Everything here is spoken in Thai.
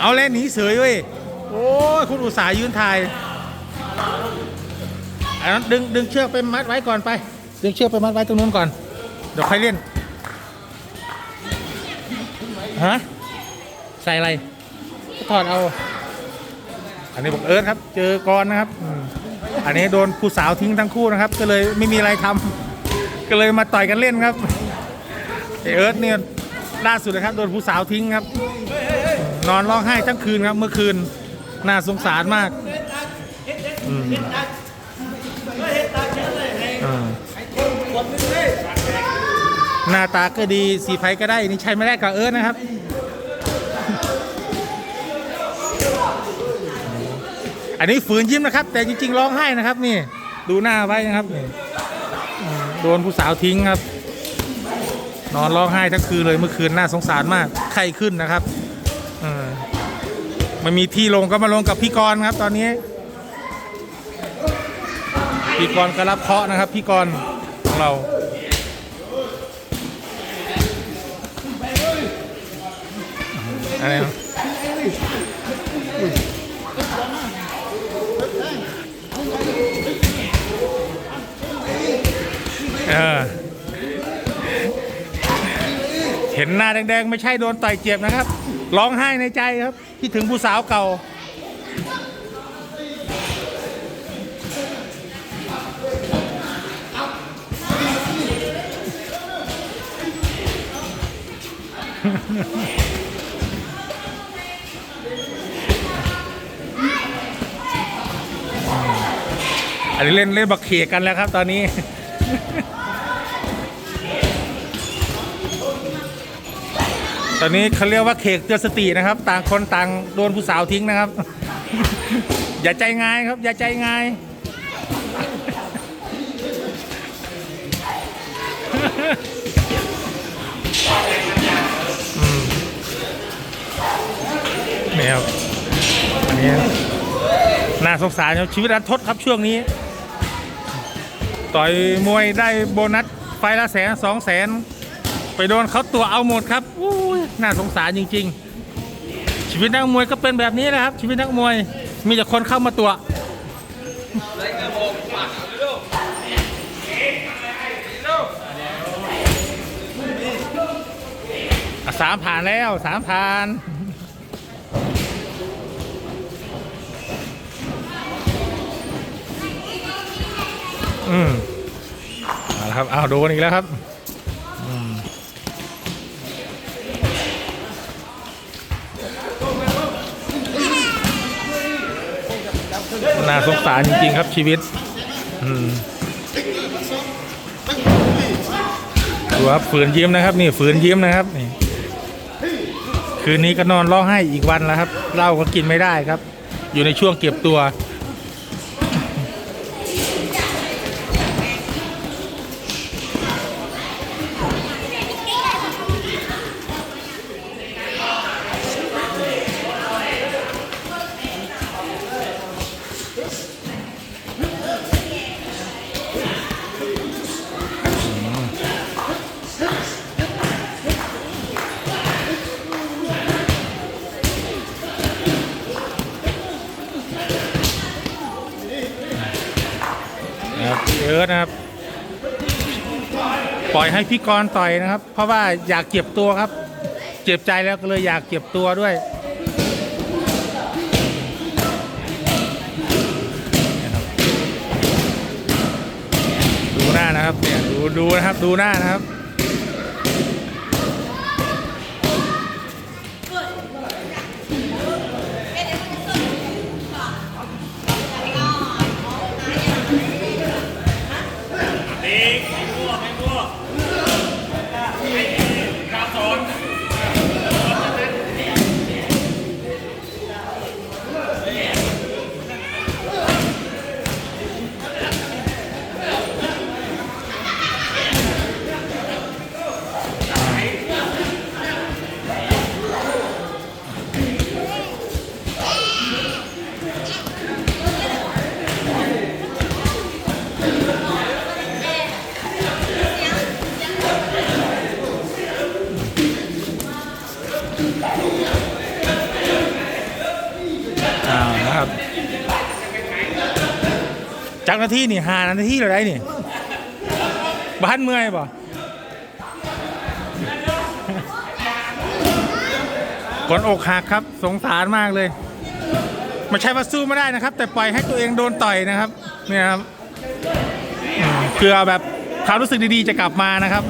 เอาเล่นหนีเสยเว้ย โอ้ย คุณอุตส่าหยืนถ่ายอันนั้นดึงดึงเชือกไปมัดไว้ก่อนไป ดึงเชือกไปมัดไว้ตรงนู้นก่อน เดี๋ยวค่อยเล่น ฮะ ใส่อะไร ถอดเอา อันนี้บอกเอิร์ธครับ เจอกรนะครับอืมอันนี้โดนผู้สาวทิ้งทั้งคู่นะครับ ก็เลยไม่มีอะไรทำก็เลยมาต่อยกันเล่นครับ เอิร์ธเนี่ยล่าสุดนะครับโดนผู้สาวทิ้งครับ นอนร้องไห้ทั้งคืนครับเมื่อคืนน่าสงสารมากหน้าตาก็ดีสีไฟก็ได้นี่ใช้ไม่ได้กับเอิร์ธนะครับอันนี้ฝืนยิ้มนะครับ แต่จริงๆร้องไห้นะครับนี่ ดูหน้าไว้นะครับ โดนผู้สาวทิ้งครับ นอนร้องไห้ทั้งคืนเลยเมื่อคืนน่าสงสารมากไข้ขึ้นนะครับมันมีที่ลงก็มาลงกับพี่กรณ์ครับ ตอนนี้ พี่กรณ์ก็รับเคราะห์นะครับ พี่กรณ์ของเราอะไรนะเออ ห็นหน้าแดงๆ ไม่ใช่โดนต่อยเจ็บนะครับ ร้องไห้ในใจครับคิดถึงผู้สาวเก่า อันนี้เล่นเล่นบักเขียกันแล้วครับตอนนี้ ตอนนี้เขาเรียกว่าเขกเตือนสตินะครับ ต่างคนต่างโดนผู้สาวทิ้งนะครับ อย่าใจง่ายครับ อย่าใจง่ายอืมนี่ครับอันนี้น่าสงสารครับชีวิตรันทดครับช่วงนี้ ต่อยมวยได้โบนัสไฟละแสนสองแสน ไปโดนเขาตัวเอาหมดครับอู น่าสงสารจริง ๆ ชีวิตนักมวยก็เป็นแบบนี้แหละครับ ชีวิตนักมวยมีแต่คนเข้ามาตัวสามผ่านแล้วสามผ่านอืมเอาละครับเอาโดนอีกแล้วครับ น่าสงสารจริง ๆ ครับชีวิตดูครับฝืนยิ้มนะครับ นี่ฝืนยิ้มนะครับนี่คืนนี้ก็นอนร้องไห้อีกวันแล้วครับเหล้าก็กินไม่ได้ครับ อยู่ในช่วงเก็บตัว เยอะนะครับ ปล่อยให้พี่กรณ์ต่อยนะครับ เพราะว่าอยากเก็บตัวครับ เจ็บใจแล้วก็เลยอยากเก็บตัวด้วยดูหน้านะครับเนี่ยดูดูนะครับดูหน้านะครับ จากนาทีนี่หานาทีเราได้นี่บ้านเมื่อยป่ะคนอกหักครับสงสารมากเลยไม่ใช่ว่าสู้ไม่ได้นะครับ แต่ปล่อยให้ตัวเองโดนต่อยนะครับ เนี่ยครับอืมเพื่อแบบความรู้สึกดีๆจะกลับมานะครับ